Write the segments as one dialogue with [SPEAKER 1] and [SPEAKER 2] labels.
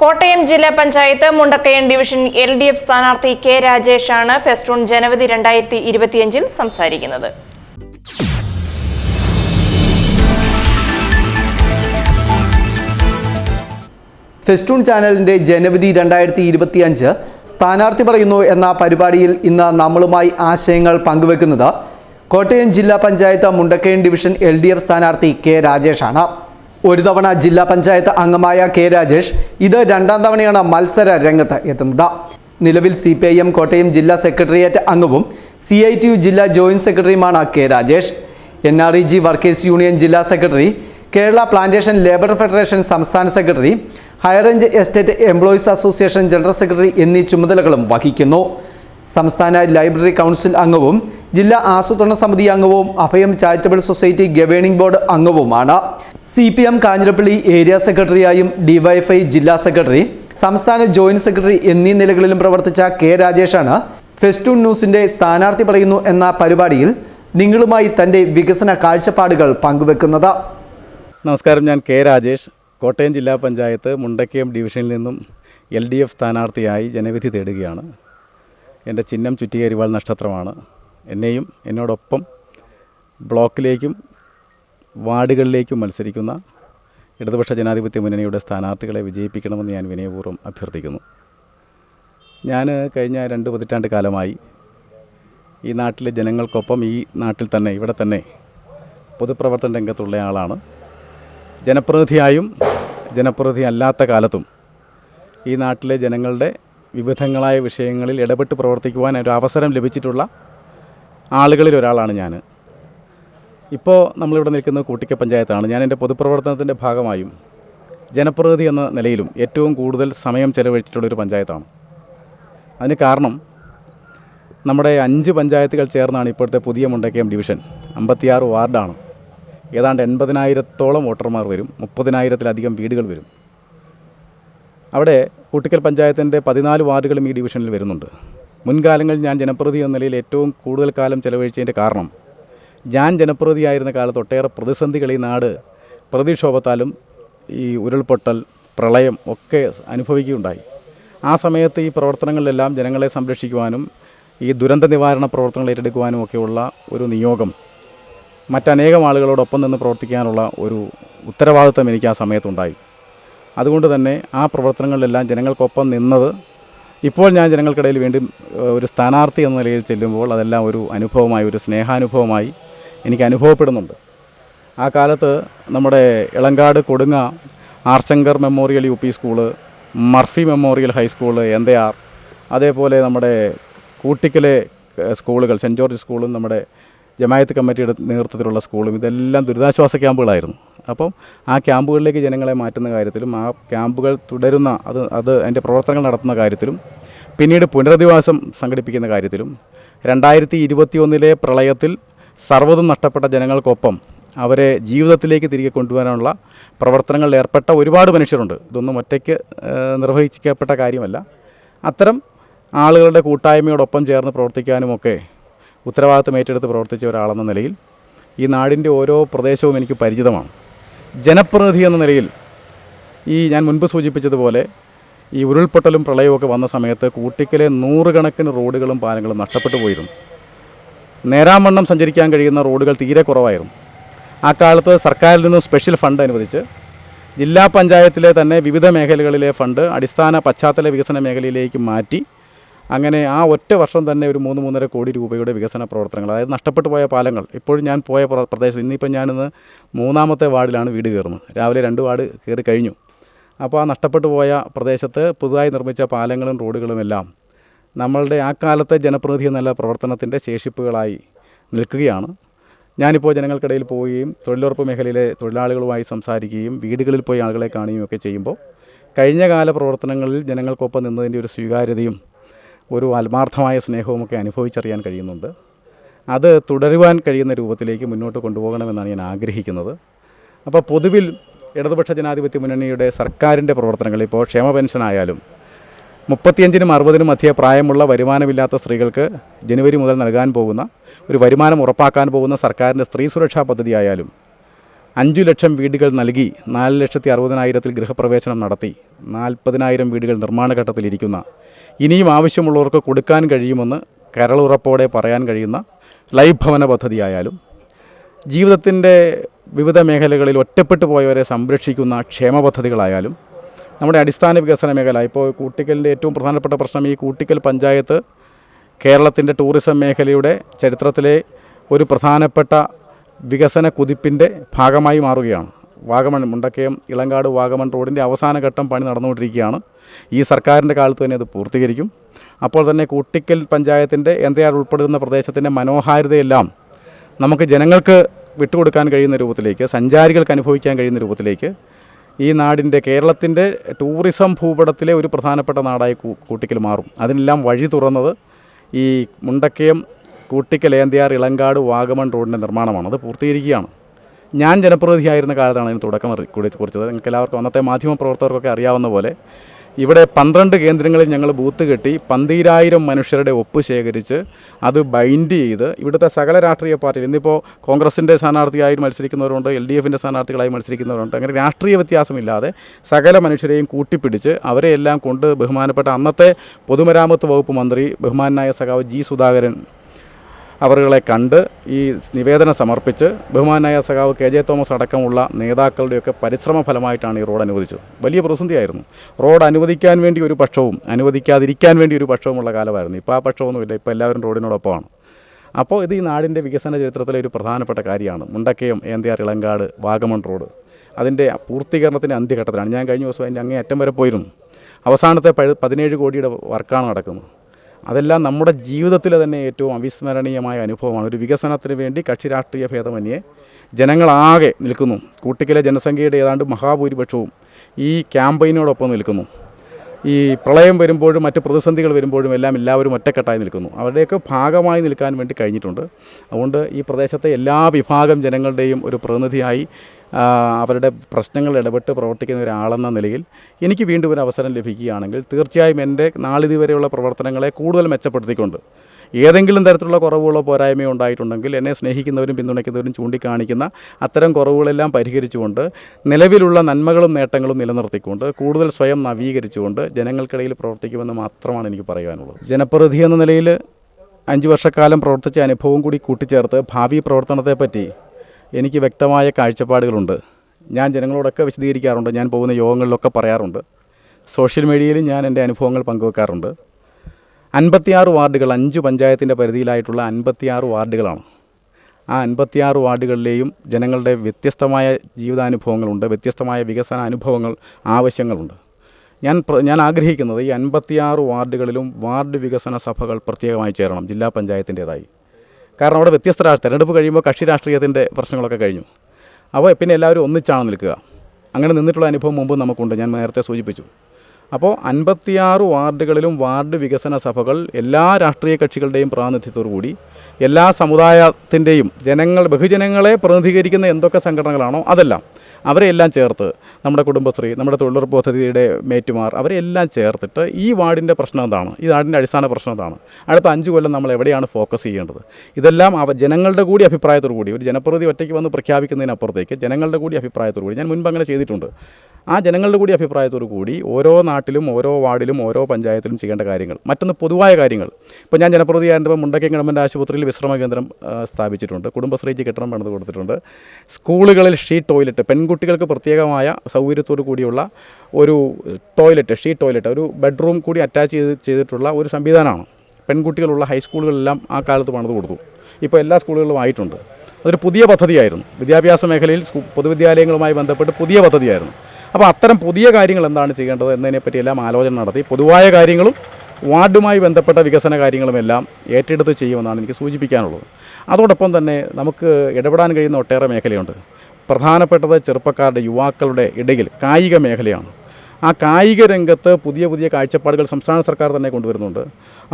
[SPEAKER 1] കോട്ടയം ജില്ലാ panchayat Mundakkayam division L D F സ്ഥാനാർത്ഥി K രാജേഷാണ് ഫെസ്റ്റൂൺ ജനുവരി രണ്ടായിരത്തി ഇരുപത്തിയഞ്ചിൽ സംസാരിക്കുന്നത്.
[SPEAKER 2] ഫെസ്റ്റൂൺ ചാനലിന്റെ ജനുവരി രണ്ടായിരത്തി ഇരുപത്തിയഞ്ച് സ്ഥാനാർത്ഥി പറയുന്നു എന്ന പരിപാടിയിൽ ഇന്ന് നമ്മളുമായി ആശയങ്ങൾ പങ്കുവെക്കുന്നത് കോട്ടയം ജില്ലാ panchayat Mundakayam division L D F സ്ഥാനാർത്ഥി കെ രാജേഷാണ്. ഒരു തവണ ജില്ലാ പഞ്ചായത്ത് അംഗമായ കെ രാജേഷ് ഇത് രണ്ടാം തവണയാണ് മത്സര രംഗത്ത് എത്തുന്നത്. നിലവിൽ C P I M Kottayam ജില്ലാ സെക്രട്ടേറിയറ്റ് അംഗവും സി ഐ ടി യു ജില്ലാ joint സെക്രട്ടറിയുമാണ് K Rajesh. N R E G workers union ജില്ലാ secretary Kerala plantation labour federation സംസ്ഥാന secretary high range estate employees association general secretary എന്നീ ചുമതലകളും വഹിക്കുന്നു. സംസ്ഥാന library council അംഗവും ജില്ലാ ആസൂത്രണ സമിതി അംഗവും Abhayam charitable society governing board അംഗവുമാണ്. C P M Kanjirappally area സെക്രട്ടറിയായും DYFI ജില്ലാ സെക്രട്ടറി സംസ്ഥാന ജോയിന്റ് സെക്രട്ടറി എന്നീ നിലകളിലും പ്രവർത്തിച്ച കെ രാജേഷാണ് ഫെസ്റ്റൂൺ ന്യൂസിന്റെ സ്ഥാനാർത്ഥി പറയുന്നു എന്ന പരിപാടിയിൽ നിങ്ങളുമായി തന്റെ വികസന കാഴ്ചപ്പാടുകൾ പങ്കുവെക്കുന്നത്.
[SPEAKER 3] നമസ്കാരം ഞാൻ കെ രാജേഷ്. കോട്ടയം ജില്ലാ പഞ്ചായത്ത് മുണ്ടക്കയം ഡിവിഷനിൽ നിന്നും എൽ ഡി എഫ് സ്ഥാനാർത്ഥിയായി ജനവിധി തേടുകയാണ്. എന്റെ ചിഹ്നം ചുറ്റികരിവാൾ നക്ഷത്രമാണ്. എന്നെയും എന്നോടൊപ്പം ബ്ലോക്കിലേക്കും വാർഡുകളിലേക്കും മത്സരിക്കുന്ന ഇടതുപക്ഷ ജനാധിപത്യ മുന്നണിയുടെ സ്ഥാനാർത്ഥികളെ വിജയിപ്പിക്കണമെന്ന് ഞാൻ വിനയപൂർവം അഭ്യർത്ഥിക്കുന്നു. ഞാൻ കഴിഞ്ഞ രണ്ട് പതിറ്റാണ്ട് കാലമായി ഈ നാട്ടിലെ ജനങ്ങൾക്കൊപ്പം ഈ നാട്ടിൽ തന്നെ ഇവിടെ തന്നെ പൊതുപ്രവർത്തന രംഗത്തുള്ള ആളാണ്. ജനപ്രതിനിധിയായും ജനപ്രതിനിധി അല്ലാത്ത കാലത്തും ഈ നാട്ടിലെ ജനങ്ങളുടെ വിവിധങ്ങളായ വിഷയങ്ങളിൽ ഇടപെട്ട് പ്രവർത്തിക്കുവാൻ ഒരു അവസരം ലഭിച്ചിട്ടുള്ള ആളുകളിൽ ഒരാളാണ് ഞാൻ. ഇപ്പോൾ നമ്മളിവിടെ നിൽക്കുന്നത് കൂട്ടിക്ക പഞ്ചായത്താണ്. ഞാൻ എന്റെ പൊതുപ്രവർത്തനത്തിന്റെ ഭാഗമായും ജനപ്രതിനിധി എന്ന നിലയിലും ഏറ്റവും കൂടുതൽ സമയം ചെലവഴിച്ചിട്ടുള്ളൊരു പഞ്ചായത്താണ്. അതിന് കാരണം നമ്മുടെ അഞ്ച് പഞ്ചായത്തുകൾ ചേർന്നാണ് ഇപ്പോഴത്തെ പുതിയ മുണ്ടക്കയം ഡിവിഷൻ. അമ്പത്തിയാറ് വാർഡാണ്. ഏതാണ്ട് എൺപതിനായിരത്തോളം വോട്ടർമാർ വരും. മുപ്പതിനായിരത്തിലധികം വീടുകൾ വരും. അവിടെ കൂട്ടിക്കൽ പഞ്ചായത്തിന്റെ പതിനാല് വാർഡുകളും ഈ ഡിവിഷനിൽ വരുന്നുണ്ട്. മുൻകാലങ്ങളിൽ ഞാൻ ജനപ്രതി എന്ന നിലയിൽ ഏറ്റവും കൂടുതൽ കാലം ചെലവഴിച്ചതിന്റെ കാരണം ഞാൻ ജനപ്രതിയായിരുന്ന കാലത്ത് ഒട്ടേറെ പ്രതിസന്ധികൾ ഈ നാട് പ്രതിക്ഷോഭത്താലും ഈ ഉരുൾപൊട്ടൽ പ്രളയം ഒക്കെ അനുഭവിക്കുകയുണ്ടായി. ആ സമയത്ത് ഈ പ്രവർത്തനങ്ങളിലെല്ലാം ജനങ്ങളെ സംരക്ഷിക്കുവാനും ഈ ദുരന്ത നിവാരണ പ്രവർത്തനങ്ങൾ ഏറ്റെടുക്കുവാനും ഒക്കെയുള്ള ഒരു നിയോഗം മറ്റനേകം ആളുകളോടൊപ്പം നിന്ന് പ്രവർത്തിക്കാനുള്ള ഒരു ഉത്തരവാദിത്വം എനിക്ക് ആ സമയത്തുണ്ടായി. അതുകൊണ്ട് തന്നെ ആ പ്രവർത്തനങ്ങളിലെല്ലാം ജനങ്ങൾക്കൊപ്പം നിന്നത് ഇപ്പോൾ ഞാൻ ജനങ്ങൾക്കിടയിൽ വീണ്ടും ഒരു സ്ഥാനാർത്ഥി എന്ന നിലയിൽ ചെല്ലുമ്പോൾ അതെല്ലാം ഒരു അനുഭവമായി ഒരു സ്നേഹാനുഭവമായി എനിക്ക് അനുഭവപ്പെടുന്നുണ്ട്. ആ കാലത്ത് നമ്മുടെ ഇളങ്കാട് കൊടുങ്ങ R Shankar memorial U P school Murphy memorial high school Enthayar അതേപോലെ നമ്മുടെ കൂട്ടിക്കലെ സ്കൂളുകൾ സെന്റ് ജോർജ് സ്കൂളും നമ്മുടെ ജമായത്ത് കമ്മിറ്റിയുടെ നേതൃത്വത്തിലുള്ള സ്കൂളും ഇതെല്ലാം ദുരിതാശ്വാസ ക്യാമ്പുകളായിരുന്നു. അപ്പം ആ ക്യാമ്പുകളിലേക്ക് ജനങ്ങളെ മാറ്റുന്ന കാര്യത്തിലും ആ ക്യാമ്പുകൾ തുടരുന്ന അത് അത് അതിന്റെ പ്രവർത്തനങ്ങൾ നടത്തുന്ന കാര്യത്തിലും പിന്നീട് പുനരധിവാസം സംഘടിപ്പിക്കുന്ന കാര്യത്തിലും രണ്ടായിരത്തി ഇരുപത്തിയൊന്നിലെ പ്രളയത്തിൽ സർവതും നഷ്ടപ്പെട്ട ജനങ്ങൾക്കൊപ്പം അവരെ ജീവിതത്തിലേക്ക് തിരികെ കൊണ്ടുവരാനുള്ള പ്രവർത്തനങ്ങളിൽ ഏർപ്പെട്ട ഒരുപാട് മനുഷ്യരുണ്ട്. ഇതൊന്നും ഒറ്റയ്ക്ക് നിർവഹിക്കപ്പെട്ട കാര്യമല്ല. അത്തരം ആളുകളുടെ കൂട്ടായ്മയോടൊപ്പം ചേർന്ന് പ്രവർത്തിക്കാനുമൊക്കെ ഉത്തരവാദിത്തം ഏറ്റെടുത്ത് പ്രവർത്തിച്ച ഒരാളെന്ന നിലയിൽ ഈ നാടിന്റെ ഓരോ പ്രദേശവും എനിക്ക് പരിചിതമാണ്. ജനപ്രതിനിധി എന്ന നിലയിൽ ഈ ഞാൻ മുൻപ് സൂചിപ്പിച്ചതുപോലെ ഈ ഉരുൾപൊട്ടലും പ്രളയവും വന്ന സമയത്ത് കൂട്ടിക്കലെ നൂറുകണക്കിന് റോഡുകളും പാലങ്ങളും നഷ്ടപ്പെട്ടു പോയിരുന്നു. നേരാമണ്ണം സഞ്ചരിക്കാൻ കഴിയുന്ന റോഡുകൾ തീരെ കുറവായിരുന്നു. ആ കാലത്ത് സർക്കാരിൽ നിന്നും സ്പെഷ്യൽ ഫണ്ട് അനുവദിച്ച് ജില്ലാ പഞ്ചായത്തിലെ തന്നെ വിവിധ മേഖലകളിലെ ഫണ്ട് അടിസ്ഥാന പശ്ചാത്തല വികസന മേഖലയിലേക്ക് മാറ്റി അങ്ങനെ ആ ഒറ്റ വർഷം തന്നെ ഒരു മൂന്ന് മൂന്നര കോടി രൂപയുടെ വികസന പ്രവർത്തനങ്ങൾ അതായത് നഷ്ടപ്പെട്ടു പോയ പാലങ്ങൾ. ഇപ്പോഴും ഞാൻ പോയ പ്രദേശം പ്രദേശത്ത് ഇന്നിപ്പോൾ ഞാനിന്ന് മൂന്നാമത്തെ വാർഡിലാണ് വീട് കയറുന്നത്. രാവിലെ രണ്ട് വാർഡ് കയറി കഴിഞ്ഞു. അപ്പോൾ ആ നഷ്ടപ്പെട്ടു പോയ പ്രദേശത്ത് പുതുതായി നിർമ്മിച്ച പാലങ്ങളും റോഡുകളും എല്ലാം നമ്മളുടെ ആ കാലത്തെ ജനപ്രതിനിധി എന്നുള്ള പ്രവർത്തനത്തിന്റെ ശേഷിപ്പുകളായി നിൽക്കുകയാണ്. ഞാനിപ്പോൾ ജനങ്ങൾക്കിടയിൽ പോവുകയും തൊഴിലുറപ്പ് മേഖലയിലെ തൊഴിലാളികളുമായി സംസാരിക്കുകയും വീടുകളിൽ പോയി ആളുകളെ കാണുകയും ഒക്കെ ചെയ്യുമ്പോൾ കഴിഞ്ഞ കാല പ്രവർത്തനങ്ങളിൽ ജനങ്ങൾക്കൊപ്പം നിന്നതിന്റെ ഒരു സ്വീകാര്യതയും ഒരു ആത്മാർത്ഥമായ സ്നേഹവുമൊക്കെ അനുഭവിച്ചറിയാൻ കഴിയുന്നുണ്ട്. അത് തുടരുവാൻ കഴിയുന്ന രൂപത്തിലേക്ക് മുന്നോട്ട് കൊണ്ടുപോകണമെന്നാണ് ഞാൻ ആഗ്രഹിക്കുന്നത്. അപ്പോൾ പൊതുവിൽ ഇടതുപക്ഷ ജനാധിപത്യ മുന്നണിയുടെ സർക്കാരിന്റെ പ്രവർത്തനങ്ങൾ ഇപ്പോൾ ക്ഷേമ പെൻഷനായാലും മുപ്പത്തിയഞ്ചിനും അറുപതിനും മധ്യ പ്രായമുള്ള വരുമാനമില്ലാത്ത സ്ത്രീകൾക്ക് ജനുവരി മുതൽ നൽകാൻ പോകുന്ന ഒരു വരുമാനം ഉറപ്പാക്കാൻ പോകുന്ന സർക്കാരിന്റെ സ്ത്രീ സുരക്ഷാ പദ്ധതി ആയാലും അഞ്ചു ലക്ഷം വീടുകൾ നൽകി നാല് ലക്ഷത്തി അറുപതിനായിരത്തിൽ ഗൃഹപ്രവേശനം നടത്തി നാൽപ്പതിനായിരം വീടുകൾ നിർമ്മാണ ഘട്ടത്തിലിരിക്കുന്ന ഇനിയും ആവശ്യമുള്ളവർക്ക് കൊടുക്കാൻ കഴിയുമെന്ന് കരളുറപ്പോടെ പറയാൻ കഴിയുന്ന ലൈഫ് ഭവന പദ്ധതിയായാലും ജീവിതത്തിന്റെ വിവിധ മേഖലകളിൽ ഒറ്റപ്പെട്ടു പോയവരെ സംരക്ഷിക്കുന്ന ക്ഷേമ പദ്ധതികളായാലും നമ്മുടെ അടിസ്ഥാന വികസന മേഖല ഇപ്പോൾ കൂട്ടിക്കലിന്റെ ഏറ്റവും പ്രധാനപ്പെട്ട പ്രശ്നം ഈ കൂട്ടിക്കൽ പഞ്ചായത്ത് കേരളത്തിന്റെ ടൂറിസം മേഖലയുടെ ചരിത്രത്തിലെ ഒരു പ്രധാനപ്പെട്ട വികസന കുതിപ്പിന്റെ ഭാഗമായി മാറുകയാണ്. വാഗമൺ മുണ്ടക്കയം ഇളങ്കാട് വാഗമൺ റോഡിന്റെ അവസാന ഘട്ടം പണി നടന്നുകൊണ്ടിരിക്കുകയാണ്. ഈ സർക്കാരിന്റെ കാലത്ത് തന്നെ അത് പൂർത്തീകരിക്കും. അപ്പോൾ തന്നെ കൂട്ടിക്കൽ പഞ്ചായത്തിന്റെ എന്തയാർ ഉൾപ്പെടുന്ന പ്രദേശത്തിന്റെ മനോഹാരിതയെല്ലാം നമുക്ക് ജനങ്ങൾക്ക് വിട്ടുകൊടുക്കാൻ കഴിയുന്ന രൂപത്തിലേക്ക് സഞ്ചാരികൾക്ക് അനുഭവിക്കാൻ കഴിയുന്ന രൂപത്തിലേക്ക് ഈ നാടിന്റെ കേരളത്തിന്റെ ടൂറിസം ഭൂപടത്തിലെ ഒരു പ്രധാനപ്പെട്ട നാടായി കൂട്ടിക്കൽ മാറും. അതിനെല്ലാം വഴി തുറന്നത് ഈ മുണ്ടക്കയം കൂട്ടിക്കൽ ഏന്തിയാർ ഇളങ്കാട് വാഗമൺ റോഡിന്റെ നിർമ്മാണമാണ്. അത് പൂർത്തീകരിക്കുകയാണ്. ഞാൻ ജനപ്രതിനിധിയായിരുന്ന കാലത്താണ് അതിന് തുടക്കം കുറി- കുറി- കുറിച്ചത്. നിങ്ങൾക്ക് എല്ലാവർക്കും അന്നത്തെ മാധ്യമ പ്രവർത്തകർക്കൊക്കെ അറിയാവുന്ന പോലെ ഇവിടെ പന്ത്രണ്ട് കേന്ദ്രങ്ങളിൽ ഞങ്ങൾ ബൂത്ത് കെട്ടി പന്തീരായിരം മനുഷ്യരുടെ ഒപ്പ് ശേഖരിച്ച് അത് ബൈൻഡ് ചെയ്ത് ഇവിടുത്തെ സകല രാഷ്ട്രീയ പാർട്ടികൾ ഇന്നിപ്പോൾ കോൺഗ്രസിന്റെ സ്ഥാനാർത്ഥിയായി മത്സരിക്കുന്നവരുണ്ട് എൽ ഡി എഫിന്റെ സ്ഥാനാർത്ഥികളായി മത്സരിക്കുന്നവരുണ്ട് അങ്ങനെ രാഷ്ട്രീയ വ്യത്യാസമില്ലാതെ സകല മനുഷ്യരെയും കൂട്ടിപ്പിടിച്ച് അവരെ എല്ലാം കൊണ്ട് ബഹുമാനപ്പെട്ട അന്നത്തെ പൊതുമരാമത്ത് വകുപ്പ് മന്ത്രി ബഹുമാനായ സഖാവ് ജി സുധാകരൻ അവരുകളെ കണ്ട് ഈ നിവേദനം സമർപ്പിച്ച് ബഹുമാനായ സഖാവ് കെ ജെ തോമസ് അടക്കമുള്ള നേതാക്കളുടെയൊക്കെ പരിശ്രമ ഫലമായിട്ടാണ് ഈ റോഡ് അനുവദിച്ചത്. വലിയ പ്രതിസന്ധിയായിരുന്നു. റോഡ് അനുവദിക്കാൻ വേണ്ടി ഒരു പക്ഷവും അനുവദിക്കാതിരിക്കാൻ വേണ്ടി ഒരു പക്ഷവുമുള്ള കാലമായിരുന്നു. ഇപ്പോൾ ആ പക്ഷമൊന്നുമില്ല. ഇപ്പോൾ എല്ലാവരും റോഡിനോടൊപ്പമാണ്. അപ്പോൾ ഇത് ഈ നാടിന്റെ വികസന ചരിത്രത്തിലെ ഒരു പ്രധാനപ്പെട്ട കാര്യമാണ്. മുണ്ടക്കയം ഏന്തിയാർ ഇളങ്കാട് വാഗമൺ റോഡ്. അതിന്റെ പൂർത്തീകരണത്തിന്റെ അന്ത്യഘട്ടത്തിലാണ്. ഞാൻ കഴിഞ്ഞ ദിവസം അതിന്റെ അങ്ങേ അറ്റം വരെ പോയിരുന്നു. അവസാനത്തെ പതിനേഴ് കോടിയുടെ വർക്കാണ് നടക്കുന്നത്. അതെല്ലാം നമ്മുടെ ജീവിതത്തിലെ തന്നെ ഏറ്റവും അവിസ്മരണീയമായ അനുഭവമാണ്. ഒരു വികസനത്തിന് വേണ്ടി കക്ഷി രാഷ്ട്രീയ ഭേദമന്യേ ജനങ്ങളാകെ നിൽക്കുന്നു. കൂട്ടിക്കലെ ജനസംഖ്യയുടെ ഏതാണ്ട് മഹാഭൂരിപക്ഷവും ഈ ക്യാമ്പയിനോടൊപ്പം നിൽക്കുന്നു. ഈ പ്രളയം വരുമ്പോഴും മറ്റ് പ്രതിസന്ധികൾ വരുമ്പോഴും എല്ലാം എല്ലാവരും ഒറ്റക്കെട്ടായി നിൽക്കുന്നു. അവരുടെയൊക്കെ ഭാഗമായി നിൽക്കാൻ വേണ്ടി കഴിഞ്ഞിട്ടുണ്ട്. അതുകൊണ്ട് ഈ പ്രദേശത്തെ എല്ലാ വിഭാഗം ജനങ്ങളുടെയും ഒരു പ്രതിനിധിയായി അവരുടെ പ്രശ്നങ്ങൾ ഇടപെട്ട് പ്രവർത്തിക്കുന്ന ഒരാളെന്ന നിലയിൽ എനിക്ക് വീണ്ടും ഒരു അവസരം ലഭിക്കുകയാണെങ്കിൽ തീർച്ചയായും എന്റെ നാളിതുവരെയുള്ള പ്രവർത്തനങ്ങളെ കൂടുതൽ മെച്ചപ്പെടുത്തിക്കൊണ്ട് ഏതെങ്കിലും തരത്തിലുള്ള കുറവുകളോ പോരായ്മയോ ഉണ്ടായിട്ടുണ്ടെങ്കിൽ എന്നെ സ്നേഹിക്കുന്നവരും പിന്തുണയ്ക്കുന്നവരും ചൂണ്ടിക്കാണിക്കുന്ന അത്തരം കുറവുകളെല്ലാം പരിഹരിച്ചുകൊണ്ട് നിലവിലുള്ള നന്മകളും നേട്ടങ്ങളും നിലനിർത്തിക്കൊണ്ട് കൂടുതൽ സ്വയം നവീകരിച്ചുകൊണ്ട് ജനങ്ങൾക്കിടയിൽ പ്രവർത്തിക്കുമെന്ന് മാത്രമാണ് എനിക്ക് പറയാനുള്ളത്. ജനപ്രതിനിധി എന്ന നിലയിൽ അഞ്ച് വർഷക്കാലം പ്രവർത്തിച്ച അനുഭവം കൂടി കൂട്ടിച്ചേർത്ത് ഭാവി പ്രവർത്തനത്തെപ്പറ്റി എനിക്ക് വ്യക്തമായ കാഴ്ചപ്പാടുകളുണ്ട്. ഞാൻ ജനങ്ങളോടൊക്കെ വിശദീകരിക്കാറുണ്ട്. ഞാൻ പോകുന്ന യോഗങ്ങളിലൊക്കെ പറയാറുണ്ട്. സോഷ്യൽ മീഡിയയിലും ഞാൻ എന്റെ അനുഭവങ്ങൾ പങ്കുവെക്കാറുണ്ട്. അൻപത്തിയാറ് വാർഡുകൾ അഞ്ച് പഞ്ചായത്തിന്റെ പരിധിയിലായിട്ടുള്ള അൻപത്തിയാറ് വാർഡുകളാണ്. ആ അൻപത്തിയാറ് വാർഡുകളിലെയും ജനങ്ങളുടെ വ്യത്യസ്തമായ ജീവിതാനുഭവങ്ങളുണ്ട്. വ്യത്യസ്തമായ വികസന അനുഭവങ്ങൾ ആവശ്യങ്ങളുണ്ട്. ഞാൻ ഞാൻ ആഗ്രഹിക്കുന്നത് ഈ അൻപത്തിയാറ് വാർഡുകളിലും വാർഡ് വികസന സഭകൾ പ്രത്യേകമായി ചേരണം. ജില്ലാ പഞ്ചായത്തിന്റേതായി. കാരണം അവിടെ വ്യത്യസ്ത രാഷ്ട്രീയ തെരഞ്ഞെടുപ്പ് കഴിയുമ്പോൾ കക്ഷി രാഷ്ട്രീയത്തിന്റെ പ്രശ്നങ്ങളൊക്കെ കഴിഞ്ഞു. അപ്പോൾ പിന്നെ എല്ലാവരും ഒന്നിച്ചാണ് നിൽക്കുക. അങ്ങനെ നിന്നിട്ടുള്ള അനുഭവം മുമ്പ് നമുക്കുണ്ട്. ഞാൻ നേരത്തെ സൂചിപ്പിച്ചു. അപ്പോൾ അൻപത്തിയാറ് വാർഡുകളിലും വാർഡ് വികസന സഭകൾ എല്ലാ രാഷ്ട്രീയ കക്ഷികളുടെയും പ്രാതിനിധ്യത്തോടു കൂടി എല്ലാ സമുദായത്തിന്റെയും ജനങ്ങൾ ബഹുജനങ്ങളെ പ്രതിനിധീകരിക്കുന്ന എന്തൊക്കെ സംഘടനകളാണോ അതെല്ലാം അവരെ എല്ലാം ചേർത്ത് നമ്മുടെ കുടുംബശ്രീ നമ്മുടെ തൊഴിലുറപ്പ് പദ്ധതിയുടെ മേറ്റുമാർ അവരെല്ലാം ചേർത്തിട്ട് ഈ വാർഡിന്റെ പ്രശ്നം എന്താണ്? ഈ വാർഡിന്റെ അടിസ്ഥാന പ്രശ്നം എന്താണ്? അടുത്ത അഞ്ച് കൊല്ലം നമ്മൾ എവിടെയാണ് ഫോക്കസ് ചെയ്യേണ്ടത്? ഇതെല്ലാം അവ ജനങ്ങളുടെ കൂടി അഭിപ്രായത്തോടു കൂടി ഒരു ജനപ്രതി ഒറ്റയ്ക്ക് വന്ന് പ്രഖ്യാപിക്കുന്നതിനപ്പുറത്തേക്ക് ജനങ്ങളുടെ കൂടി അഭിപ്രായത്തോടു കൂടി ഞാൻ മുൻപ് അങ്ങനെ ചെയ്തിട്ടുണ്ട്. ആ ജനങ്ങളുടെ കൂടി അഭിപ്രായത്തോടു കൂടി ഓരോ നാട്ടിലും ഓരോ വാർഡിലും ഓരോ പഞ്ചായത്തിലും ചെയ്യേണ്ട കാര്യങ്ങൾ മറ്റൊന്ന് പൊതുവായ കാര്യങ്ങൾ. ഇപ്പോൾ ഞാൻ ജനപ്രതിയായിരുന്നപ്പോൾ മുണ്ടക്കൈ ഗവൺമെന്റ് ആശുപത്രിയിൽ വിശ്രമ കേന്ദ്രം സ്ഥാപിച്ചിട്ടുണ്ട്. കുടുംബശ്രീക്ക് കെട്ടിടം പണിത് കൊടുത്തിട്ടുണ്ട്. സ്കൂളുകളിൽ ഷീ ടോയ്ലറ്റ് പെൺകുട്ടികൾക്ക് പ്രത്യേകമായ സൗകര്യത്തോടു കൂടിയുള്ള ഒരു ടോയ്ലറ്റ് ഷീ ടോയ്ലറ്റ് ഒരു ബെഡ്റൂം കൂടി അറ്റാച്ച് ചെയ്ത് ചെയ്തിട്ടുള്ള ഒരു സംവിധാനമാണ്. പെൺകുട്ടികളുള്ള ഹൈസ്കൂളുകളെല്ലാം ആ കാലത്ത് പണിത് കൊടുത്തു. ഇപ്പോൾ എല്ലാ സ്കൂളുകളിലും ആയിട്ടുണ്ട്. അതൊരു പുതിയ പദ്ധതിയായിരുന്നു. വിദ്യാഭ്യാസ മേഖലയിൽ പൊതുവിദ്യാലയങ്ങളുമായി ബന്ധപ്പെട്ട് പുതിയ പദ്ധതിയായിരുന്നു. അപ്പോൾ അത്തരം പുതിയ കാര്യങ്ങൾ എന്താണ് ചെയ്യേണ്ടത് എന്നതിനെപ്പറ്റി എല്ലാം ആലോചന നടത്തി. പൊതുവായ കാര്യങ്ങളും വാർഡുമായി ബന്ധപ്പെട്ട വികസന കാര്യങ്ങളുമെല്ലാം ഏറ്റെടുത്ത് ചെയ്യുമെന്നാണ് എനിക്ക് സൂചിപ്പിക്കാനുള്ളത്. അതോടൊപ്പം തന്നെ നമുക്ക് ഇടപെടാൻ കഴിയുന്ന ഒട്ടേറെ മേഖലയുണ്ട്. പ്രധാനപ്പെട്ടത് ചെറുപ്പക്കാരുടെ യുവാക്കളുടെ ഇടയിൽ കായിക മേഖലയാണ്. ആ കായിക രംഗത്ത് പുതിയ പുതിയ കാഴ്ചപ്പാടുകൾ സംസ്ഥാന സർക്കാർ തന്നെ കൊണ്ടുവരുന്നുണ്ട്.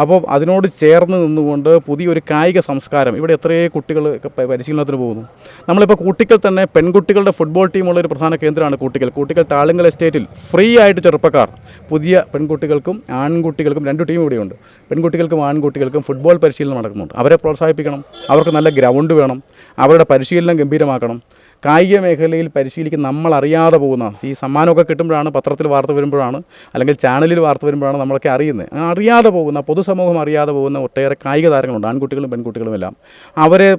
[SPEAKER 3] അപ്പോൾ അതിനോട് ചേർന്ന് നിന്നുകൊണ്ട് പുതിയൊരു കായിക സംസ്കാരം ഇവിടെ എത്രയോ കുട്ടികൾ പരിശീലനത്തിന് പോകുന്നു. നമ്മളിപ്പോൾ കൂട്ടിക്കൽ തന്നെ പെൺകുട്ടികളുടെ ഫുട്ബോൾ ടീമുള്ള ഒരു പ്രധാന കേന്ദ്രമാണ് കൂട്ടിക്കൽ. കൂട്ടിക്കൽ താളുങ്കൽ എസ്റ്റേറ്റിൽ ഫ്രീ ആയിട്ട് ചെറുപ്പക്കാർ പുതിയ പെൺകുട്ടികൾക്കും ആൺകുട്ടികൾക്കും രണ്ട് ടീം ഇവിടെയുണ്ട്. പെൺകുട്ടികൾക്കും ആൺകുട്ടികൾക്കും ഫുട്ബോൾ പരിശീലനം നടക്കുന്നുണ്ട്. അവരെ പ്രോത്സാഹിപ്പിക്കണം. അവർക്ക് നല്ല ഗ്രൗണ്ട് വേണം. അവരുടെ പരിശീലനം ഗംഭീരമാക്കണം. കായിക മേഖലയിൽ പരിശീലിക്കുന്ന നമ്മൾ അറിയാതെ പോകുന്ന ഈ സമ്മാനമൊക്കെ കിട്ടുമ്പോഴാണ് പത്രത്തിൽ വാർത്ത വരുമ്പോഴാണ് അല്ലെങ്കിൽ ചാനലിൽ വാർത്ത വരുമ്പോഴാണ് നമ്മളൊക്കെ അറിയുന്നത്. അറിയാതെ പോകുന്ന പൊതുസമൂഹം അറിയാതെ പോകുന്ന ഒട്ടേറെ കായിക താരങ്ങളുണ്ട് ആൺകുട്ടികളും പെൺകുട്ടികളും എല്ലാം. അവരെ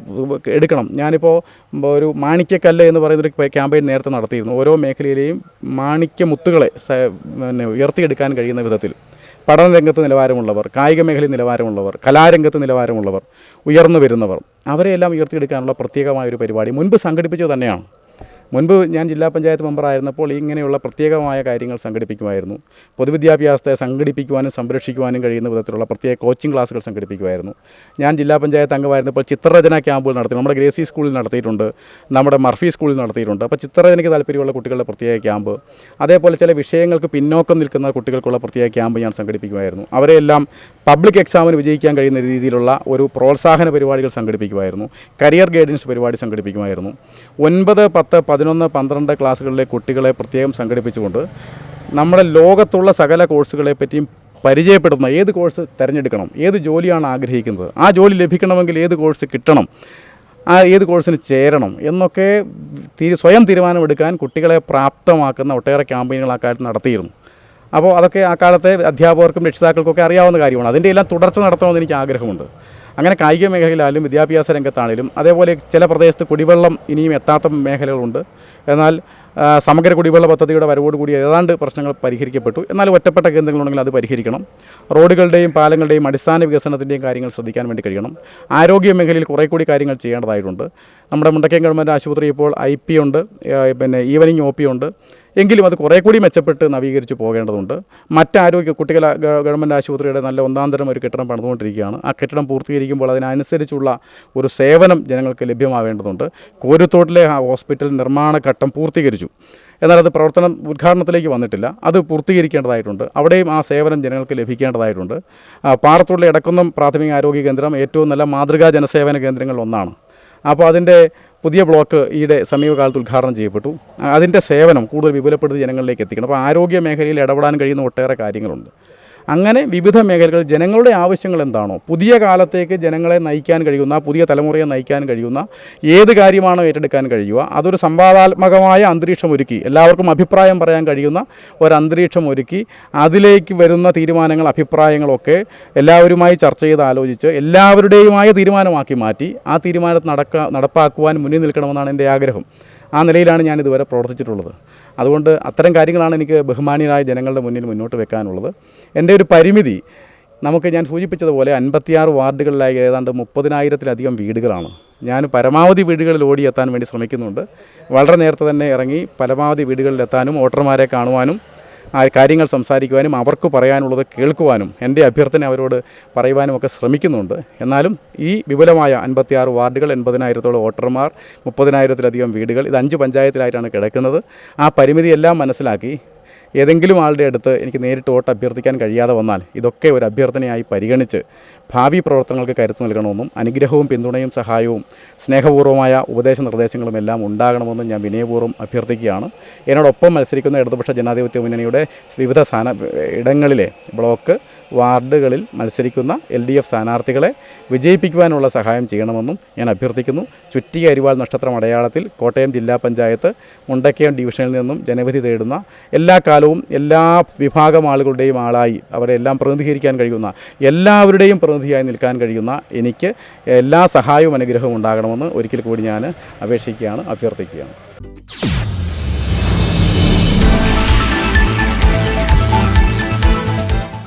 [SPEAKER 3] എടുക്കണം. ഞാനിപ്പോൾ ഒരു മാണിക്യക്കല്ല് എന്ന് പറയുന്നൊരു ക്യാമ്പയിൻ നേരത്തെ നടത്തിയിരുന്നു. ഓരോ മേഖലയിലെയും മാണിക്യ മുത്തുകളെ സ- പിന്നെ ഉയർത്തിയെടുക്കാൻ കഴിയുന്ന വിധത്തിൽ. പഠന രംഗത്ത് നിലവാരമുള്ളവർ കായിക മേഖലയിൽ നിലവാരമുള്ളവർ കലാരംഗത്ത് നിലവാരമുള്ളവർ ഉയർന്നു വരുന്നവർ അവരെയെല്ലാം ഉയർത്തിയെടുക്കാനുള്ള പ്രത്യേകമായൊരു പരിപാടി മുൻപ് സംഘടിപ്പിച്ചത് തന്നെയാണ്. മുൻപ് ഞാൻ ജില്ലാ പഞ്ചായത്ത് മെമ്പറായിരുന്നപ്പോൾ ഇങ്ങനെയുള്ള പ്രത്യേകമായ കാര്യങ്ങൾ സംഘടിപ്പിക്കുമായിരുന്നു. പൊതുവിദ്യാഭ്യാസത്തെ സംഘടിപ്പിക്കുവാനും സംരക്ഷിക്കുവാനും കഴിയുന്ന വിധത്തിലുള്ള പ്രത്യേക കോച്ചിങ് ക്ലാസ്സുകൾ സംഘടിപ്പിക്കുമായിരുന്നു. ഞാൻ ജില്ലാ പഞ്ചായത്ത് അംഗമായിരുന്നപ്പോൾ ചിത്രരചന ക്യാമ്പുകൾ നടത്തി നമ്മുടെ ഗ്രേസി സ്കൂളിൽ നടത്തിയിട്ടുണ്ട് നമ്മുടെ മർഫി സ്കൂളിൽ നടത്തിയിട്ടുണ്ട്. അപ്പോൾ ചിത്രരചനയ്ക്ക് താല്പര്യമുള്ള കുട്ടികളുടെ പ്രത്യേക ക്യാമ്പ് അതേപോലെ ചില വിഷയങ്ങൾക്ക് പിന്നോക്കം നിൽക്കുന്ന കുട്ടികൾക്കുള്ള പ്രത്യേക ക്യാമ്പ് ഞാൻ സംഘടിപ്പിക്കുമായിരുന്നു. അവരെല്ലാം പബ്ലിക് എക്സാമിന് വിജയിക്കാൻ കഴിയുന്ന രീതിയിലുള്ള ഒരു പ്രോത്സാഹന പരിപാടികൾ സംഘടിപ്പിക്കുമായിരുന്നു. കരിയർ ഗൈഡൻസ് പരിപാടി സംഘടിപ്പിക്കുമായിരുന്നു. ഒൻപത് പത്ത് പതിനൊന്ന് പന്ത്രണ്ട് ക്ലാസ്സുകളിലെ കുട്ടികളെ പ്രത്യേകം സംഘടിപ്പിച്ചുകൊണ്ട് നമ്മുടെ ലോകത്തുള്ള സകല കോഴ്സുകളെ പറ്റിയും പരിചയപ്പെടുന്ന ഏത് കോഴ്സ് തിരഞ്ഞെടുക്കണം ഏത് ജോലിയാണ് ആഗ്രഹിക്കുന്നത് ആ ജോലി ലഭിക്കണമെങ്കിൽ ഏത് കോഴ്സ് കിട്ടണം ആ ഏത് കോഴ്സിന് ചേരണം എന്നൊക്കെ സ്വയം തീരുമാനമെടുക്കാൻ കുട്ടികളെ പ്രാപ്തമാക്കുന്ന ഒട്ടേറെ ക്യാമ്പയിനുകൾ ആ കാലത്ത് നടത്തിയിരുന്നു. അപ്പോൾ അതൊക്കെ ആ കാലത്തെ അധ്യാപകർക്കും രക്ഷിതാക്കൾക്കൊക്കെ അറിയാവുന്ന കാര്യമാണ്. അതിന്റെ എല്ലാം തുടർച്ച നടത്തണമെന്ന് എനിക്ക് ആഗ്രഹമുണ്ട്. അങ്ങനെ കായിക മേഖലയിലായാലും വിദ്യാഭ്യാസ രംഗത്താണെങ്കിലും അതേപോലെ ചില പ്രദേശത്ത് കുടിവെള്ളം ഇനിയും എത്താത്ത മേഖലകളുണ്ട്. എന്നാൽ സമഗ്ര കുടിവെള്ള പദ്ധതിയുടെ വരവോടുകൂടി ഏതാണ്ട് പ്രശ്നങ്ങൾ പരിഹരിക്കപ്പെട്ടു. എന്നാൽ ഒറ്റപ്പെട്ട കേന്ദ്രങ്ങളുണ്ടെങ്കിൽ അത് പരിഹരിക്കണം. റോഡുകളുടെയും പാലങ്ങളുടെയും അടിസ്ഥാന വികസനത്തിന്റെയും കാര്യങ്ങൾ ശ്രദ്ധിക്കാൻ വേണ്ടി കഴിയണം. ആരോഗ്യ മേഖലയിൽ കുറേ കൂടി കാര്യങ്ങൾ ചെയ്യേണ്ടതായിട്ടുണ്ട്. നമ്മുടെ മുണ്ടക്കയം ഗവൺമെന്റ് ആശുപത്രി ഇപ്പോൾ ഐ പി ഉണ്ട് പിന്നെ ഈവനിങ് ഒ പി ഉണ്ട്. എങ്കിലും അത് കുറേ കൂടി മെച്ചപ്പെട്ട് നവീകരിച്ച് പോകേണ്ടതുണ്ട്. മറ്റാരോഗ്യ കുട്ടികൾ ഗവൺമെന്റ് ആശുപത്രിയുടെ നല്ല ഒന്നാന്തരം ഒരു കെട്ടിടം പണിതുകൊണ്ടിരിക്കുകയാണ്. ആ കെട്ടിടം പൂർത്തീകരിക്കുമ്പോൾ അതിനനുസരിച്ചുള്ള ഒരു സേവനം ജനങ്ങൾക്ക് ലഭ്യമാവേണ്ടതുണ്ട് കോരുത്തോട്ടിലെ ഹോസ്പിറ്റൽ നിർമ്മാണ ഘട്ടം പൂർത്തീകരിച്ചു. എന്നാൽ അത് പ്രവർത്തനം ഉദ്ഘാടനത്തിലേക്ക് വന്നിട്ടില്ല. അത് പൂർത്തീകരിക്കേണ്ടതായിട്ടുണ്ട്. അവിടെയും ആ സേവനം ജനങ്ങൾക്ക് ലഭിക്കേണ്ടതായിട്ടുണ്ട്. പാറത്തുള്ള ഇടക്കുന്നം പ്രാഥമിക ആരോഗ്യ കേന്ദ്രം ഏറ്റവും നല്ല മാതൃകാ ജനസേവന കേന്ദ്രങ്ങളിൽ ഒന്നാണ്. അപ്പോൾ അതിന്റെ പുതിയ ബ്ലോക്ക് ഈയിടെ സമീപകാലത്ത് ഉദ്ഘാടനം ചെയ്യപ്പെട്ടു. അതിന്റെ സേവനം കൂടുതൽ വിപുലപ്പെടുത്തി ജനങ്ങളിലേക്ക് എത്തിക്കണം. അപ്പോൾ ആരോഗ്യ മേഖലയിൽ ഇടപെടാൻ കഴിയുന്ന ഒട്ടേറെ കാര്യങ്ങളുണ്ട്. അങ്ങനെ വിവിധ മേഖലകളിൽ ജനങ്ങളുടെ ആവശ്യങ്ങൾ എന്താണോ? പുതിയ കാലത്തേക്ക് ജനങ്ങളെ നയിക്കാൻ കഴിയുന്ന പുതിയ തലമുറയെ നയിക്കാൻ കഴിയുന്ന ഏത് കാര്യമാണോ ഏറ്റെടുക്കാൻ കഴിയുക അതൊരു സംവാദാത്മകമായ അന്തരീക്ഷം ഒരുക്കി എല്ലാവർക്കും അഭിപ്രായം പറയാൻ കഴിയുന്ന ഒരു ഒരുക്കി അതിലേക്ക് വരുന്ന തീരുമാനങ്ങൾ അഭിപ്രായങ്ങളൊക്കെ എല്ലാവരുമായി ചർച്ച ചെയ്ത് ആലോചിച്ച് എല്ലാവരുടെയുമായ തീരുമാനമാക്കി മാറ്റി ആ തീരുമാനം നടക്ക നടപ്പാക്കുവാൻ മുന്നിൽ നിൽക്കണമെന്നാണ് എന്റെ ആഗ്രഹം. ആ നിലയിലാണ് ഞാൻ ഇതുവരെ പ്രവർത്തിച്ചിട്ടുള്ളത്. അതുകൊണ്ട് അത്തരം കാര്യങ്ങളാണ് എനിക്ക് ബഹുമാനീയരായ ജനങ്ങളുടെ മുന്നിൽ മുന്നോട്ട് വെക്കാനുള്ളത്. എന്റെ ഒരു പരിമിതി നമുക്ക് ഞാൻ സൂചിപ്പിച്ചതുപോലെ അൻപത്തിയാറ് വാർഡുകളിലായി ഏതാണ്ട് മുപ്പതിനായിരത്തിലധികം വീടുകളാണ്. ഞാൻ പരമാവധി വീടുകളിൽ ഓടി എത്താൻ വേണ്ടി ശ്രമിക്കുന്നുണ്ട്. വളരെ നേരത്തെ തന്നെ ഇറങ്ങി പരമാവധി വീടുകളിലെത്താനും വോട്ടർമാരെ കാണുവാനും ആ കാര്യങ്ങൾ സംസാരിക്കുവാനും അവർക്ക് പറയാനുള്ളത് കേൾക്കുവാനും എന്റെ അഭ്യർത്ഥന അവരോട് പറയുവാനും ഒക്കെ ശ്രമിക്കുന്നുണ്ട്. എന്നാലും ഈ വിപുലമായ അൻപത്തിയാറ് വാർഡുകൾ എൺപതിനായിരത്തോളം വോട്ടർമാർ മുപ്പതിനായിരത്തിലധികം വീടുകൾ ഇത് അഞ്ച് പഞ്ചായത്തിലായിട്ടാണ് കിടക്കുന്നത്. ആ പരിമിതിയെല്ലാം മനസ്സിലാക്കി ഏതെങ്കിലും ആളുടെ അടുത്ത് എനിക്ക് നേരിട്ട് വോട്ട് അഭ്യർത്ഥിക്കാൻ കഴിയാതെ വന്നാൽ ഇതൊക്കെ ഒരു അഭ്യർത്ഥനയായി പരിഗണിച്ച് ഭാവി പ്രവർത്തനങ്ങൾക്ക് കരുത്ത് നൽകണമെന്നും അനുഗ്രഹവും പിന്തുണയും സഹായവും സ്നേഹപൂർവമായ ഉപദേശ നിർദ്ദേശങ്ങളും എല്ലാം ഉണ്ടാകണമെന്നും ഞാൻ വിനയപൂർവം അഭ്യർത്ഥിക്കുകയാണ്. എന്നോടൊപ്പം മത്സരിക്കുന്ന ഇടതുപക്ഷ ജനാധിപത്യ മുന്നണിയുടെ വിവിധ സ്ഥാന ഇടങ്ങളിലെ ബ്ലോക്ക് വാർഡുകളിൽ മത്സരിക്കുന്ന എൽ ഡി എഫ് സ്ഥാനാർത്ഥികളെ വിജയിപ്പിക്കുവാനുള്ള സഹായം ചെയ്യണമെന്നും ഞാൻ അഭ്യർത്ഥിക്കുന്നു. ചുറ്റി അരിവാൾ നക്ഷത്രം അടയാളത്തിൽ കോട്ടയം ജില്ലാ പഞ്ചായത്ത് മുണ്ടക്കയം ഡിവിഷനിൽ നിന്നും ജനവിധി തേടുന്ന എല്ലാ കാലവും എല്ലാ വിഭാഗം ആളുകളുടെയും ആളായി അവരെ എല്ലാം പ്രതിനിധീകരിക്കാൻ കഴിയുന്ന എല്ലാവരുടെയും പ്രതിനിധിയായി നിൽക്കാൻ കഴിയുന്ന എനിക്ക് എല്ലാ സഹായവും അനുഗ്രഹവും ഉണ്ടാകണമെന്ന് ഒരിക്കൽ കൂടി ഞാൻ അപേക്ഷിക്കുകയാണ് അഭ്യർത്ഥിക്കുകയാണ്.